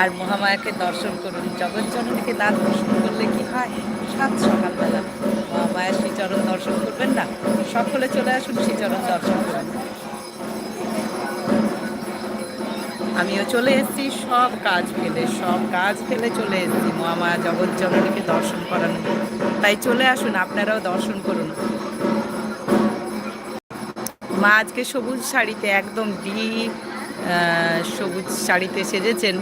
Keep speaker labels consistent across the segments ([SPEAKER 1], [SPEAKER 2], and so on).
[SPEAKER 1] আর মহামায়াকে দর্শন করুন। জগৎজননীকে না দর্শন করলে কি হয়? সাত সকালবেলা। মহামায়ার শ্রীচরণ দর্শন করবেন না? সকলে চলে আসুন, শ্রীচরণ দর্শন করুন। আমিও চলে এসেছি, সব কাজ ফেলে, সব কাজ ফেলে চলে এসেছি। মহামায়া জগৎজননীকে দর্শন করানো তাই চলে আসুন, আপনারাও দর্শন করুন। মা আজকে সবুজ শাড়িতে, একদম ডিপ সবুজ শাড়িতে সেজেছেন।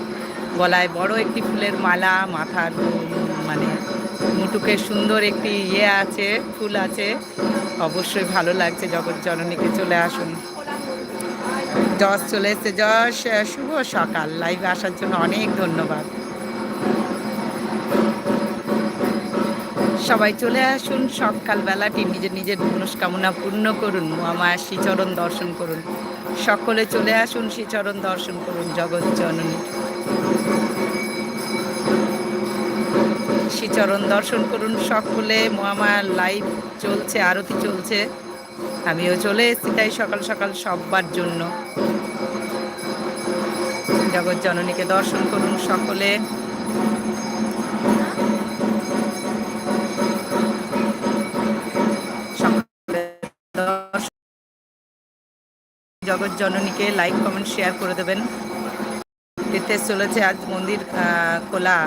[SPEAKER 1] গলায় বড় একটি ফুলের মালা, মাথার মানে মুটুকে সুন্দর একটি ইয়ে আছে, ফুল আছে। অবশ্যই ভালো লাগছে জগৎ জননীকে চলে আসুন। যশ চলে এসছে। যশ শুভ সকাল। লাইভে আসার জন্য অনেক ধন্যবাদ। সবাই চলে আসুন সকালবেলাটি নিজের নিজের মনস্কামনা পূর্ণ করুন। মহামায়ার শ্রীচরণ দর্শন করুন। সকলে চলে আসুন শ্রীচরণ দর্শন করুন জগৎ জননী শ্রীচরণ দর্শন করুন সকলে। মহামায়ার লাইভ চলছে, আরতি চলছে। আমিও চলে এসেছি তাই সকাল সকাল সববার জন্য। জগৎ জননীকে দর্শন করুন সকলে। জগৎ জননীকে লাইক কমেন্ট শেয়ার করে দেবেন। চলেছে আজ মন্দির খোলা।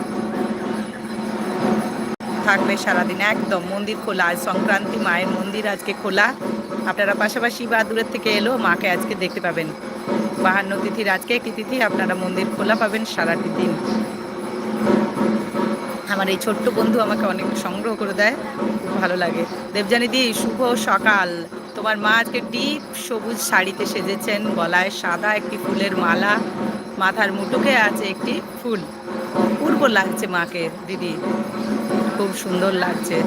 [SPEAKER 1] থাকবে সারাদিন একদম মন্দির খোলা। আজ সংক্রান্তি, মায়ের মন্দির আজকে খোলা। আপনারা পাশাপাশি বা দূরের থেকে এলো, মাকে আজকে দেখতে পাবেন। বাহান্ন তিথির আজকে একটি তিথি, আপনারা মন্দির খোলা পাবেন সারাটি দিন। আমার এই ছোট্ট বন্ধু আমাকে অনেক সংগ্রহ করে দেয়, খুব ভালো লাগে। দেবজানি দি, শুভ সকাল। তোমার মা আজকে ডিপ সবুজ শাড়িতে সেজেছেন, গলায় সাদা একটি ফুলের মালা, মাথার মুটুকে আছে একটি ফুল। অপূর্ব লাগছে মাকে, দিদি। খুব সুন্দর লাগছে।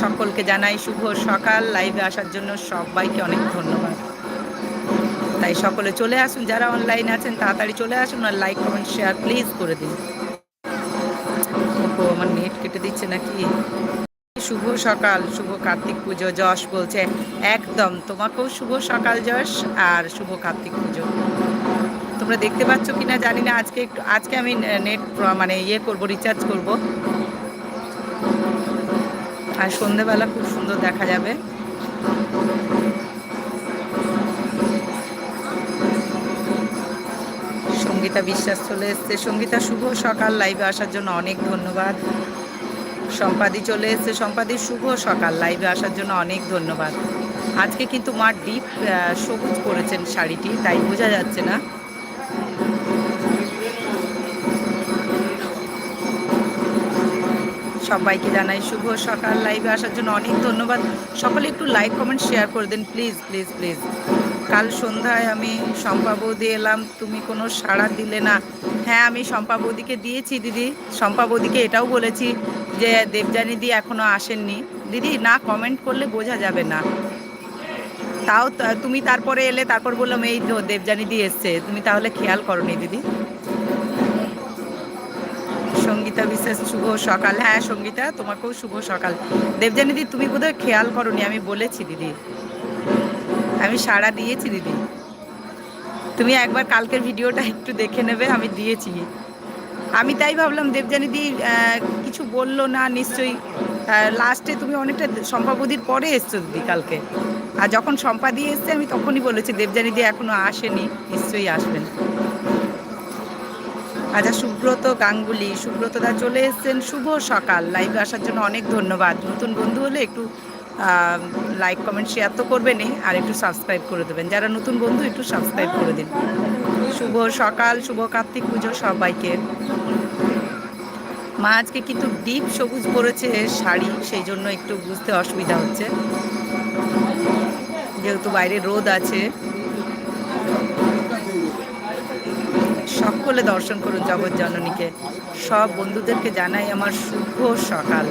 [SPEAKER 1] সকলকে জানাই শুভ সকাল। লাইভে আসার জন্য সবাইকে অনেক ধন্যবাদ। তাই সকলে চলে আসুন, যারা অনলাইন আছেন, তাড়াতাড়ি চলে আসুন আর লাইক কমেন্ট শেয়ার প্লিজ করে দিন। আমার নেট কেটে দিচ্ছে নাকি? শুভ সকাল, শুভ কার্তিক পুজো, যশ বলছে, একদম তোমাকেও শুভ সকাল, যশ, আর শুভ কার্তিক পুজো। তোমরা দেখতে পাচ্ছ কিনা জানি না। আজকে একটু আজকে আমি নেট মানে ইয়ে করব রিচার্জ করব। আর সন্ধেবেলা খুব সুন্দর দেখা যাবে। সঙ্গীতা বিশ্বাস চলে এসছে। সঙ্গীতা, শুভ সকাল। লাইভে আসার জন্য অনেক ধন্যবাদ। সম্পাদি চলে এসছে। সম্পাদি, শুভ সকাল। লাইভে আসার জন্য অনেক ধন্যবাদ। আজকে কিন্তু মা ডিপ সবুজ পরেছেন শাড়িটি, তাই বোঝা যাচ্ছে না। সবাইকে জানাই শুভ সকাল লাইভে আসার জন্য অনেক ধন্যবাদ। সকলে একটু লাইক কমেন্ট শেয়ার করে দিন প্লিজ প্লিজ প্লিজ কাল সন্ধ্যায় আমি শম্পা বৌদি এলাম, তুমি কোনো সাড়া দিলে না। হ্যাঁ আমি শম্পা বৌদিকে দিয়েছি, দিদি। শম্পা বৌদিকে এটাও বলেছি যে, দেবযানী দি এখনও আসেননি। দিদি, না কমেন্ট করলে বোঝা যাবে না। তাও তুমি তারপরে এলে, তারপর বললাম, এই দেবযানী দি এসছে। তুমি তাহলে খেয়াল করনি, দিদি। সঙ্গীতা বিশ্বাস শুভ সকাল। হ্যাঁ সঙ্গীতা, তোমাকেও শুভ সকাল। দেবযানী দি, তুমি বোধহয় খেয়াল করনি, আমি বলেছি দিদি। আমি সাড়া দিয়েছি দিদি। তুমি একবার কালকের ভিডিওটা একটু দেখে নেবে, আমি দিয়েছি। আমি তাই ভাবলাম, দেবযানী দি কিছু বলল না, নিশ্চয়ই লাস্টে তুমি অনেকটা সম্পাবদির পরে এসছো দিদি কালকে। আর যখন সম্পাদি এসছে, আমি তখনই বলেছি, দেবযানী দি এখনও আসেনি, নিশ্চয়ই আসবেন। আচ্ছা সুব্রত গাঙ্গুলি, সুব্রত দা চলে এসেছেন। শুভ সকাল। লাইভে আসার জন্য অনেক ধন্যবাদ। নতুন বন্ধু হলে একটু লাইক কমেন্ট শেয়ার তো করবেনই আর একটু সাবস্ক্রাইব করে দেবেন। যারা নতুন বন্ধু, একটু সাবস্ক্রাইব করে দিন। শুভ সকাল, শুভ কার্তিক পুজো সবাইকে। মা আজকে কিন্তু ডিপ সবুজ পরেছে শাড়ি, সেই জন্য একটু বুঝতে অসুবিধা হচ্ছে। যেহেতু বাইরে রোদ আছে। সকলে দর্শন করুন জগৎ জননীকে। সব বন্ধুদেরকে জানাই আমার শুভ সকাল।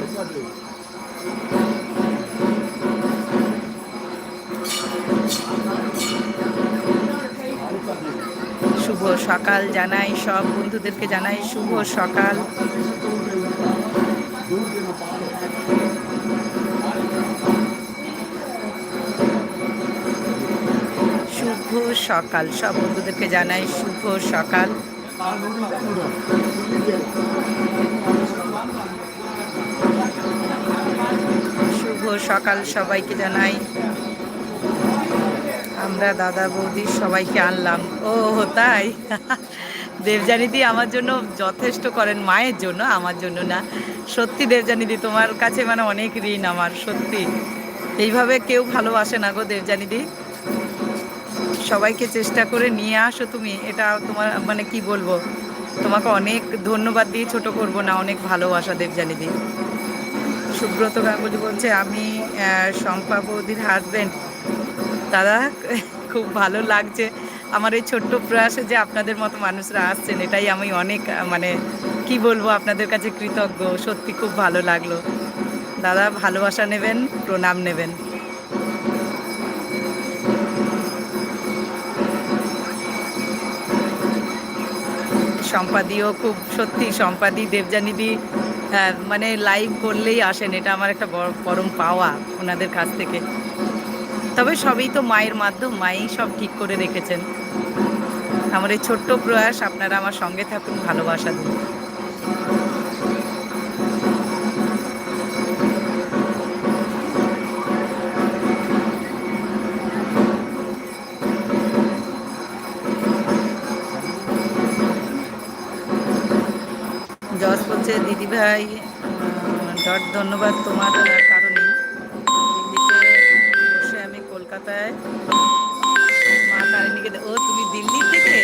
[SPEAKER 1] শুভ সকাল জানাই, সব বন্ধুদেরকে জানাই শুভ সকাল। সকাল। সব বন্ধুদেরকে জানাই শুভ সকাল। শুভ সকাল সবাইকে জানাই। আমরা দাদা বৌদি সবাইকে আনলাম। ও, তাই? দেবজানিদি আমার জন্য যথেষ্ট করেন, মায়ের জন্য, আমার জন্য না। সত্যি দেবজানিদি তোমার কাছে মানে অনেক ঋণ আমার, সত্যি। এইভাবে কেউ ভালোবাসে না গো দেবজানিদি সবাইকে চেষ্টা করে নিয়ে আসো তুমি। এটা তোমার মানে কি বলব? তোমাকে অনেক ধন্যবাদ দিয়ে ছোট করব না, অনেক ভালোবাসা দেবজানিদি সুব্রত গাঙ্গুলি বলছে, আমি শম্পা বৌদির হাজব্যান্ড দাদা, খুব ভালো লাগছে। আমার এই ছোট্ট প্রয়াসে যে আপনাদের মতো মানুষরা আসছেন, এটাই আমি অনেক মানে কি বলব, আপনাদের কাছে কৃতজ্ঞ। সত্যি খুব ভালো লাগল। দাদা, ভালোবাসা নেবেন, প্রণাম নেবেন। সম্পাদিও খুব সত্যি সম্পাদি দেবজানিদি মানে লাইভ করলেই আসেন, এটা আমার একটা বড়- পরম পাওয়া ওনাদের কাছ থেকে। তবে সবই তো মায়ের মাধ্যম, মাই সব ঠিক করে রেখেছেন। আমার এই ছোট্ট প্রয়াস, আপনারা আমার সঙ্গে থাকুন, ভালোবাসা দিন। জজ বলছে, দিদি ভাই ডট, ধন্যবাদ তোমার কারণে। দিল্লিতে বসে আমি কলকাতায় মা তারিণীকে ও, তুমি দিল্লি থেকে?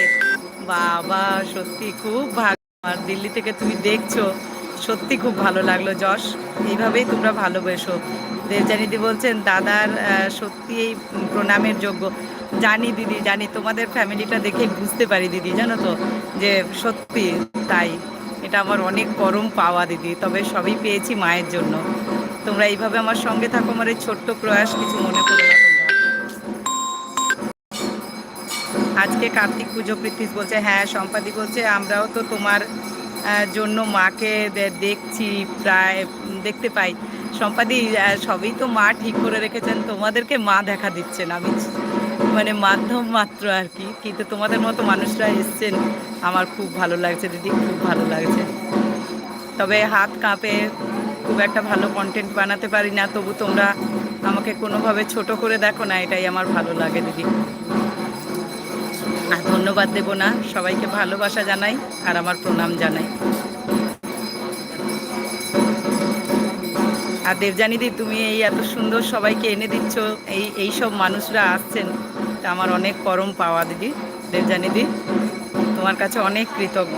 [SPEAKER 1] বাবা, সত্যি খুব ভালো। আর দিল্লি থেকে তুমি দেখছ, সত্যি খুব ভালো লাগল। যশ এইভাবেই তোমরা ভালোবেসো। দেবজানিদি বলছেন, দাদার সত্যি এই প্রণামের যোগ্য। জানি দিদি, জানি তোমাদের ফ্যামিলিটা দেখে বুঝতে পারি দিদি, জানো তো? যে সত্যি তাই। এটা আমার অনেক পরম পাওয়া, দিদি। তবে সবই পেয়েছি মায়ের জন্য। তোমরা এইভাবে আমার সঙ্গে থাকো, আমার এই ছোট্ট প্রয়াস কিছু মনে করো আজকে কার্তিক পুজো, প্রীতিশ বলছে হ্যাঁ সম্পাদি বলছে, আমরাও তো তোমার জন্য মাকে দেখছি, প্রায়, দেখতে পাই। সম্পাদি সবই তো মা ঠিক করে রেখেছেন, তোমাদেরকে মা দেখা দিচ্ছেন আমি মানে মাধ্যম মাত্র আর কি। কিন্তু তোমাদের মতো মানুষরা এসছেন, আমার খুব ভালো লাগছে, দিদি খুব ভালো লাগছে। তবে হাত কাঁপে, খুব একটা ভালো কন্টেন্ট বানাতে পারি না, তবু তোমরা আমাকে কোনোভাবে ছোট করে দেখো না, এটাই আমার ভালো লাগে, দিদি। আর ধন্যবাদ দেব না, সবাইকে ভালোবাসা জানাই আর আমার প্রণাম জানাই। আর দেবজানিদি তুমি এই এত সুন্দর সবাইকে এনে দিচ্ছ, এই এই সব মানুষরা আসছেন, তা আমার অনেক পরম পাওয়া দিদি দেবজানিদি তোমার কাছে অনেক কৃতজ্ঞ।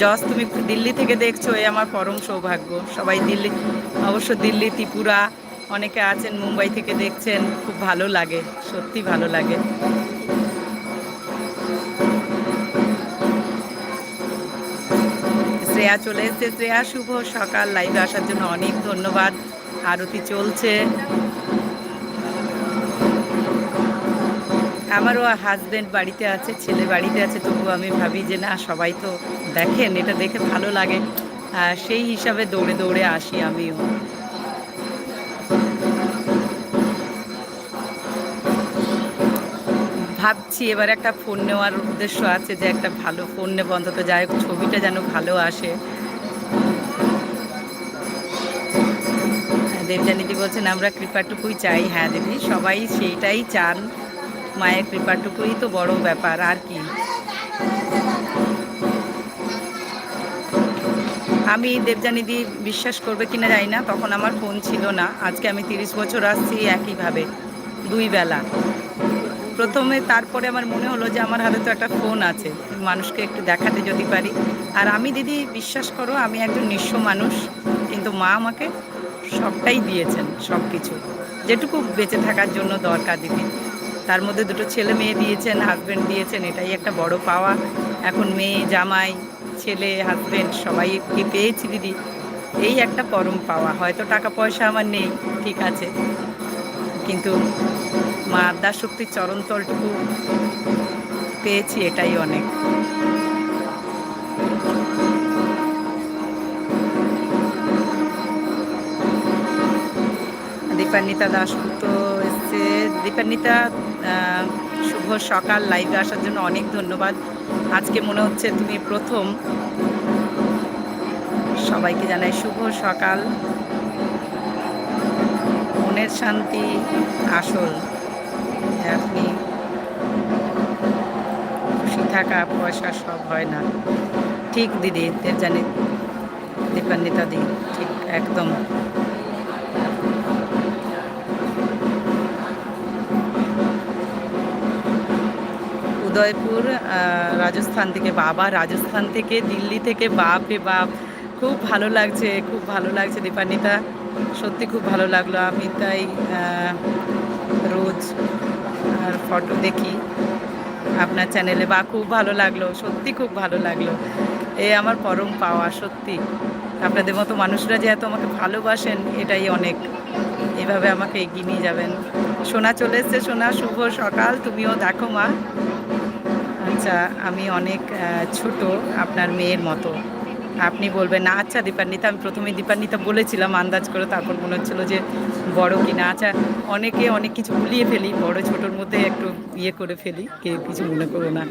[SPEAKER 1] জস তুমি দিল্লি থেকে দেখছ এই আমার পরম সৌভাগ্য। সবাই দিল্লি, অবশ্য দিল্লি, ত্রিপুরা, অনেকে আছেন, মুম্বাই থেকে দেখছেন, খুব ভালো লাগে, সত্যি ভালো লাগে। শ্রেয়া চলে এসছে। শ্রেয়া, শুভ সকাল। লাইভে আসার জন্য অনেক ধন্যবাদ। আরতি চলছে। আমারও হাজব্যান্ড বাড়িতে আছে, ছেলে বাড়িতে আছে, তবু আমি ভাবি যে না, সবাই তো দেখেন, এটা দেখে ভালো লাগে। সেই হিসাবে দৌড়ে দৌড়ে আসি আমিও। ভাবছি এবার একটা ফোন নেওয়ার উদ্দেশ্য আছে যে একটা ভালো ফোন নেব, অন্তত যাই হোক ছবিটা যেন ভালো আসে। দেবজানিদি বলছেন, আমরা কৃপাটুকুই চাই। হ্যাঁ দিদি, সবাই সেইটাই চান। মায়ের কৃপাটুকুই তো বড় ব্যাপার, আর কি। আমি দেবজানিদি বিশ্বাস করবে কিনা জানি না, তখন আমার ফোন ছিল না। আজকে আমি তিরিশ বছর আসছি একইভাবে, দুই বেলা। প্রথমে তারপরে আমার মনে হলো যে আমার হাতে তো একটা ফোন আছে, মানুষকে একটু দেখাতে যদি পারি। আর আমি দিদি, বিশ্বাস করো, আমি একজন নিঃস্ব মানুষ, কিন্তু মা আমাকে সবটাই দিয়েছেন সব কিছু যেটুকু বেঁচে থাকার জন্য দরকার দিদি। তার মধ্যে দুটো ছেলে মেয়ে দিয়েছেন হাজব্যান্ড দিয়েছেন, এটাই একটা বড় পাওয়া। এখন মেয়ে, জামাই, ছেলে হাজব্যান্ড সবাইকে পেয়েছি দিদি। এই একটা পরম পাওয়া। হয়তো টাকা পয়সা আমার নেই, ঠিক আছে। কিন্তু মা আদ্যা শক্তির চরণতলটুকু পেয়েছি এটাই অনেক। দীপান্বিতা দাসগুপ্ত এসছে। দীপান্বিতা শুভ সকাল লাইভে আসার জন্য অনেক ধন্যবাদ। আজকে মনে হচ্ছে তুমি প্রথম। সবাইকে জানাই শুভ সকাল। মনের শান্তি আসল। থাকা, পয়সা সব হয় না। ঠিক দিদি জানি, দীপান্বিতা দি, ঠিক একদম। উদয়পুর রাজস্থান থেকে বাবা, রাজস্থান থেকে দিল্লি থেকে বাপ রে বাপ। খুব ভালো লাগছে, খুব ভালো লাগছে দীপান্বিতা। সত্যি খুব ভালো লাগল। আমি তাই রোজ, আর ফটো দেখি। আপনার চ্যানেলে বা খুব ভালো লাগল, সত্যি খুব ভালো লাগল। এ আমার পরম পাওয়া, সত্যি। আপনাদের মতো মানুষরা যে এত আমাকে ভালোবাসেন, এটাই অনেক। এভাবে আমাকে এগিয়ে নিয়ে যাবেন। সোনা চলে এসছে। সোনা, শুভ সকাল। তুমিও দেখো মা। আচ্ছা আমি অনেক ছোট আপনার মেয়ের মতো। আপনি বলবেন, না আচ্ছা দীপান্বিতা, আমি প্রথমে দীপান্বিতা বলেছিলাম, আন্দাজ করে তারপর মনে হচ্ছিল যে বড় কিনা। আচ্ছা অনেকে অনেক কিছু ভুলিয়ে ফেলি, বড় ছোটোর মধ্যে একটু ইয়ে করে ফেলি, কেউ কিছু মনে করো না।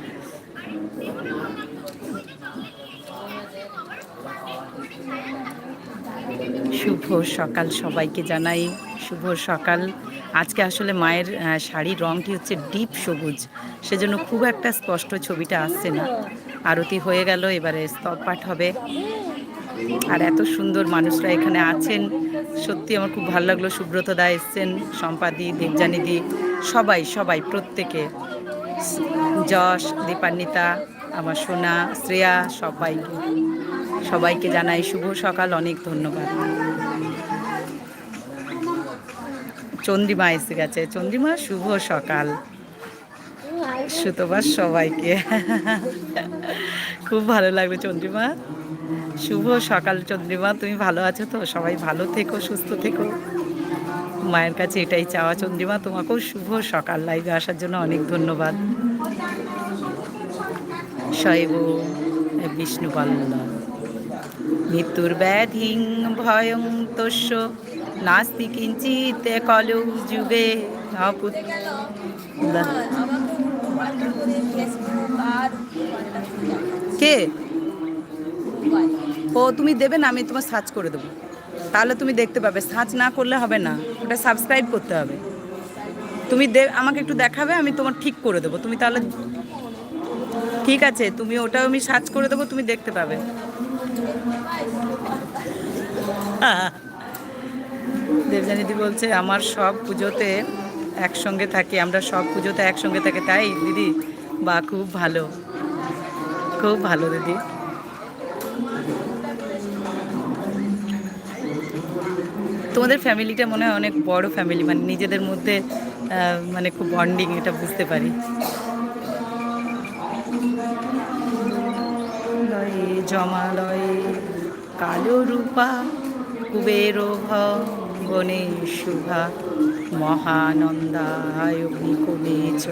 [SPEAKER 1] শুভ সকাল সবাইকে জানাই, শুভ সকাল। আজকে আসলে মায়ের শাড়ির রঙটি হচ্ছে ডিপ সবুজ, সেজন্য খুব একটা স্পষ্ট ছবিটা আসছে না। আরতি হয়ে গেল, এবারে স্তব পাঠ হবে। আর এত সুন্দর মানুষরা এখানে আছেন। সত্যি আমার খুব ভালো লাগল। সুব্রত দা এসছেন সম্পাদি দেবজানিদি সবাই সবাই, প্রত্যেকে। যশ, দীপান্বিতা, আমার সোনা, শ্রেয়া সবাইকে সবাইকে জানাই শুভ সকাল, অনেক ধন্যবাদ। চন্দ্রিমা এসে গেছে। চন্দ্রিমা, শুভ সকাল। সুতোবাস সবাইকে। খুব ভালো লাগল চন্দ্রিমা। শুভ সকাল চন্দ্রিমা, তুমি ভালো আছো তো? সবাই ভালো থেকো, সুস্থ থেকো। মায়ের কাছে এটাই চাওয়া চন্দ্রিমা, তোমাকেও শুভ সকাল। লাইভে আসার জন্য অনেক ধন্যবাদ। শৈব মৃত্যুর ব্যাধিং ভয়ং তস্য নাস্তি কিঞ্চিত কলৌ যুগে। অপুত কে? ও, তুমি দেবে না, আমি তোমার সার্চ করে দেবো। তাহলে তুমি দেখতে পাবে, সার্চ না করলে হবে না, ওটা সাবস্ক্রাইব করতে হবে। তুমি দে, আমাকে একটু দেখাবে, আমি তোমার ঠিক করে দেবো। তুমি তাহলে ঠিক আছে, তুমি ওটাও আমি সার্চ করে দেবো, তুমি দেখতে পাবে। দেবজানিদি বলছে, আমার সব পুজোতে একসঙ্গে থাকি, আমরা সব পুজোতে একসঙ্গে থাকি, তাই দিদি? বা খুব ভালো। খুব ভালো দিদি। তোমাদের ফ্যামিলিটা মনে হয় অনেক বড় ফ্যামিলি মানে নিজেদের মধ্যে মানে খুব বন্ডিং, এটা বুঝতে পারি। লয়ে জমালয়ে কালো রূপা, কুবের ভবনে শুভা মহানন্দায় অগ্নিকুলে চ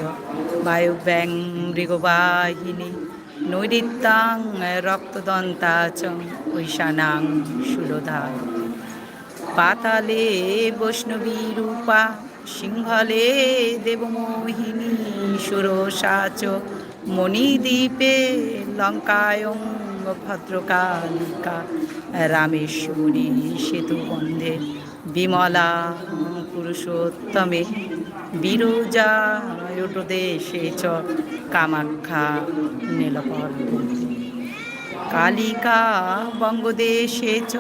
[SPEAKER 1] বায়ুব্যাং মৃগবাহিনী নৈরিত্যাং রক্তদন্তা চ ঐশানাং সুরধায়। পাতালে বৈষ্ণবী রূপা সিংহলে দেবমোহিনী সুরসাচ মণিদ্বীপে লঙ্কায়ং ভদ্রকালিকা রামেশ্বরী সেতু বন্ধে বিমলা পুরুষোত্তমে বিরজায়টদেশে চ কামাখ্যা নীলপর্বতী। কালিকা বঙ্গদেশে চ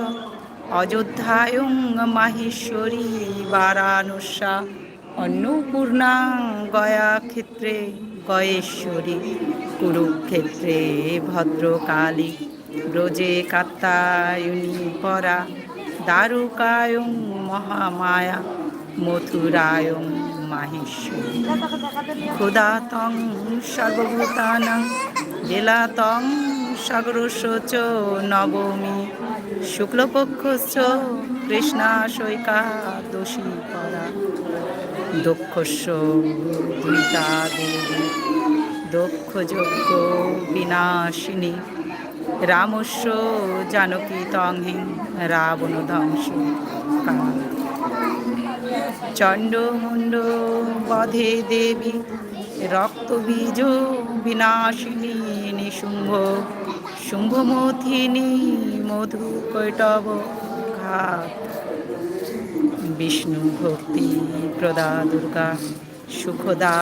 [SPEAKER 1] অযোধ্যায়ং মাহেশ্বরী বারাণসা অন্নপূর্ণা গয়া ক্ষেত্রে গয়েশ্বরী কুরুক্ষেত্রে ভদ্রকালী ব্রজে কাত্তায়নী পরা, দ্বারকায়ং মহামায়া, মথুরায়ং মাহেশ্বরী। ক্ষুদাতং সর্বভূতানাং, বেলাতং সাগরস্য চ নবমী। শুক্লপক্ষশ্চ কৃষ্ণাশৈকাদশী পরা। দক্ষস্য দুইতা দেবী দক্ষযজ্ঞ বিনাশিনী রামস্য জানকী তংহিং রাবণ ধ্বংস চণ্ডমুণ্ড বধে দেবী রক্তবীজ বিনাশিনী নিশুম্ভ শুম্ভমথিনী মধু কৈটব ঘাত বিষ্ণু ভক্তি প্রদা দুর্গা, সুখদা,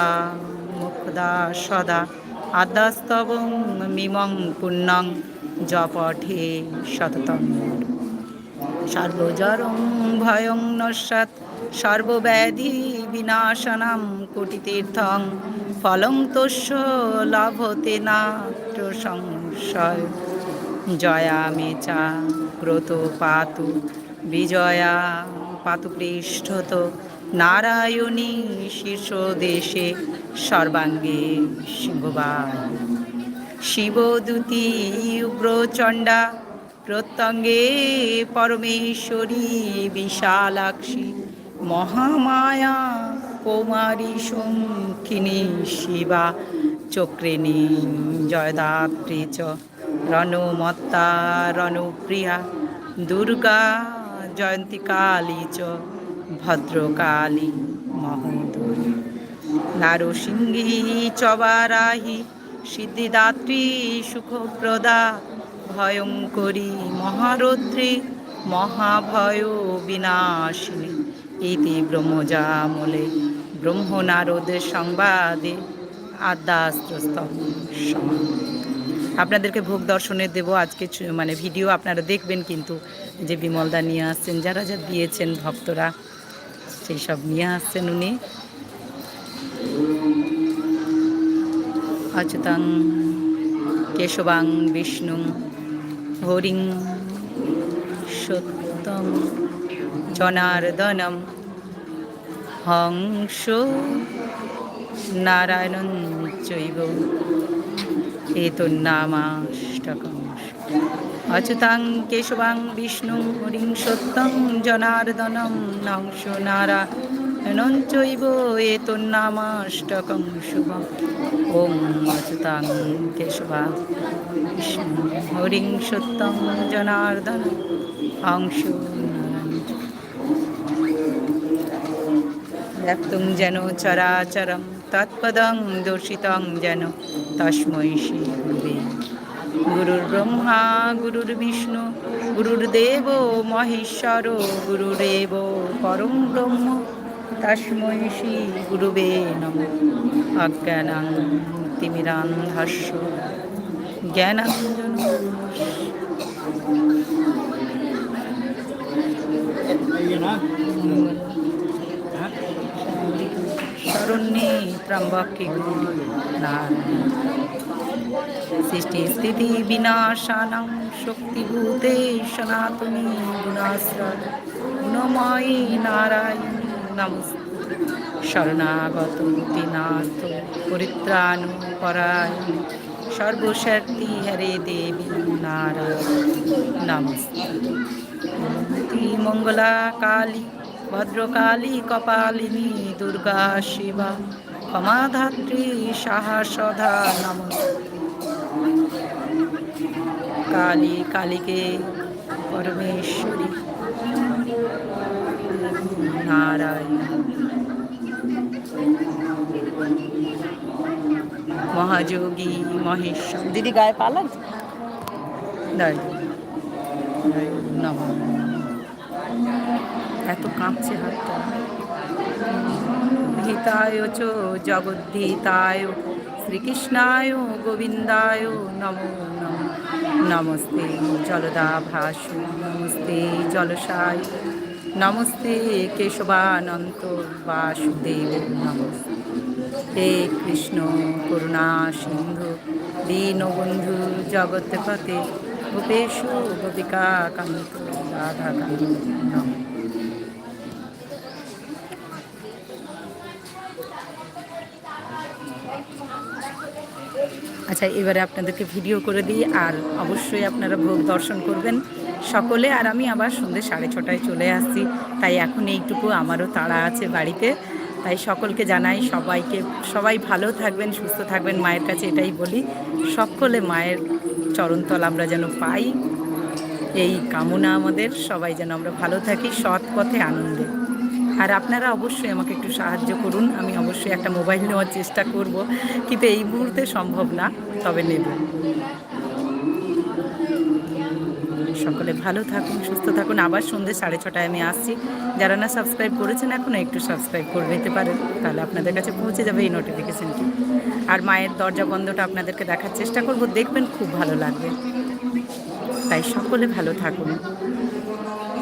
[SPEAKER 1] মুখদা, সদা আদ্যাস্তবং মিমং পুণ্যং জপঠে সততম। সর্বজরং ভয়ং নস্যাৎ, সর্বব্যাধি বিনাশনাম কোটিতীর্থং, ফলং তস্য লাভতে নাত্র সংশয়। জয়া মে চা ক্রোত পাতু, বিজয়া পাতু পৃষ্ঠত নারায়ণী শীর্ষ দেশে সর্বাঙ্গে সিংহবায় শিবদূতি উগ্রচণ্ডা প্রত্যঙ্গে পরমেশ্বরী বিশালাক্ষী মহামায়া কৌমারী শঙ্খিনী শিবা চক্রিণী জয়দাত্রী চ রণমত্তা রণপ্রিয়া দুর্গা জয়ন্তী কালী চ, ভদ্রকালী মহোদরী নারসিংহী চবারাহি সিদ্ধিদাত্রী সুখপ্রদা, ভয়ঙ্করী মহারৌদ্রী, মহাভয় বিনাশিনী। ইতি ব্রহ্মজামলে ব্রহ্মনারদ সংবাদে আদ্যাস্ত্রস্তম আপনাদেরকে ভোগ দর্শনের দেব। আজকে মানে ভিডিও আপনারা দেখবেন কিন্তু যে বিমলদা নিয়ে আসছেন, যারা যা দিয়েছেন ভক্তরা, সেই সব নিয়ে আসছেন উনি। অচ্যুতাং কেশবাং, বিষ্ণু, হরিং, সত্যম, জনার্দনম, হংস, নারায়ণ চৈব। এতন্নামাষ্টকম অচ্যুতাং কেশবাং বিষ্ণু হরিং সত্যং জনার্দনম নংস নারায়ণন চৈব এতন্নামাষ্টকম শুভম ওম অচ্যুতাং কেশবা বিষ্ণু হরিং সত্যং জনার্দন অংশ ব্যক্তং যেন চরাচরম তৎপদং দর্শিতং যেন তস্মৈ শ্রী গুরুবে। গুরুর ব্রহ্মা, গুরুর বিষ্ণু গুরুর্দেব মহেশ্বর গুরুরেব পরম ব্রহ্ম, তস্মৈ শ্রী গুরুবে নম। অজ্ঞানাং তিমিরান্ধস্য জ্ঞানাঞ্জন শরণ্যে ত্রম্বকে নারায়ণ। সৃষ্টি স্থিতি বিনাশানাং শক্তিভূতে সনাতনী গুণাশ্রয়, গুণময়ী নারায়ণ নমস্তে শরণাগত দীনাথ পরিত্রাণ পরায়ণ সর্বশক্তি হরে দেবী নারায়ণ নমস্তে মঙ্গলা কালী ভদ্রকালী কপালিনী দুর্গা শিবা ক্ষমাধাত্রী সাহসধা নমস্তে কালী কালীকে পরমেশ্বরী। নারায়ণ। মহাযোগী মহেশ্বর। দিদি গায়ে পা নম। এত কাঁপছে হাতটা। হিতায় চ জগদ্ধিতায়, শ্রীকৃষ্ণায় গোবিন্দায় নমো নম। নমস্তে জলদা ভাসু নমস্তে জলসায়, নমস্তে কেশবানন্ত বাসুদেব, নমস্তে। হে কৃষ্ণ করুণা সিন্ধু, দীনবন্ধু জগৎপতে, গোপেশু গোপিকা কান্ত রাধা কান্ত নম আচ্ছা এবারে আপনাদেরকে ভিডিও করে দিই, আর অবশ্যই আপনারা ভোগ দর্শন করবেন সকলে। আর আমি আবার সন্ধ্যে সাড়ে ছটায় চলে আসছি, তাই এখন এইটুকু আমারও তাড়া আছে বাড়িতে। তাই সকলকে জানাই, সবাইকে, সবাই ভালো থাকবেন, সুস্থ থাকবেন, মায়ের কাছে এটাই বলি। সকলে মায়ের চরণতল আমরা যেন পাই, এই কামনা আমাদের, সবাই যেন আমরা ভালো থাকি, সৎ পথে আনন্দে। আর আপনারা অবশ্যই আমাকে একটু সাহায্য করুন। আমি অবশ্যই একটা মোবাইল নেওয়ার চেষ্টা করব। কিন্তু এই মুহূর্তে সম্ভব না, তবে নেব। সকলে ভালো থাকুন, সুস্থ থাকুন। আবার সন্ধ্যে সাড়ে ছটায় আমি আসছি। যারা না সাবস্ক্রাইব করেছেন এখনও একটু সাবস্ক্রাইব করে নিতে পারেন, তাহলে আপনাদের কাছে পৌঁছে যাবে এই নোটিফিকেশানটি আর মায়ের দরজা বন্ধটা আপনাদেরকে দেখার চেষ্টা করব। দেখবেন খুব ভালো লাগবে। তাই সকলে ভালো থাকুন।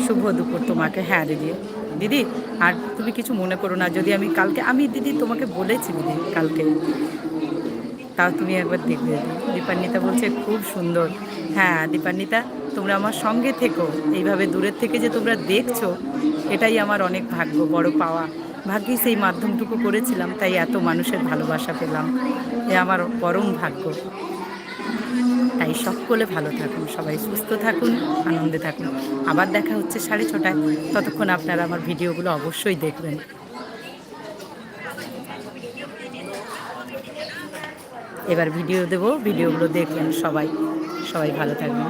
[SPEAKER 1] শুভ দুপুর তোমাকে হ্যাঁ দিদি। দিদি, আর তুমি কিছু মনে করো না, যদি আমি কালকে, আমি দিদি তোমাকে বলেছি দিদি কালকে। তাও তুমি একবার দেখবে। দীপান্বিতা বলছে, খুব সুন্দর। হ্যাঁ দীপান্বিতা, তোমরা আমার সঙ্গে থেকো। এইভাবে দূরের থেকে যে তোমরা দেখছ, এটাই আমার অনেক ভাগ্য, বড় পাওয়া। ভাগ্যেই সেই মাধ্যমটুকু করেছিলাম, তাই এত মানুষের ভালোবাসা পেলাম। এ আমার পরম ভাগ্য। তাই সকলে ভালো থাকুন, সবাই সুস্থ থাকুন, আনন্দে থাকুন। আবার দেখা হচ্ছে সাড়ে ছটায়। ততক্ষণ আপনারা আমার ভিডিওগুলো অবশ্যই দেখবেন। এবার ভিডিও দেব, ভিডিওগুলো দেখবেন সবাই। সবাই ভালো থাকবেন।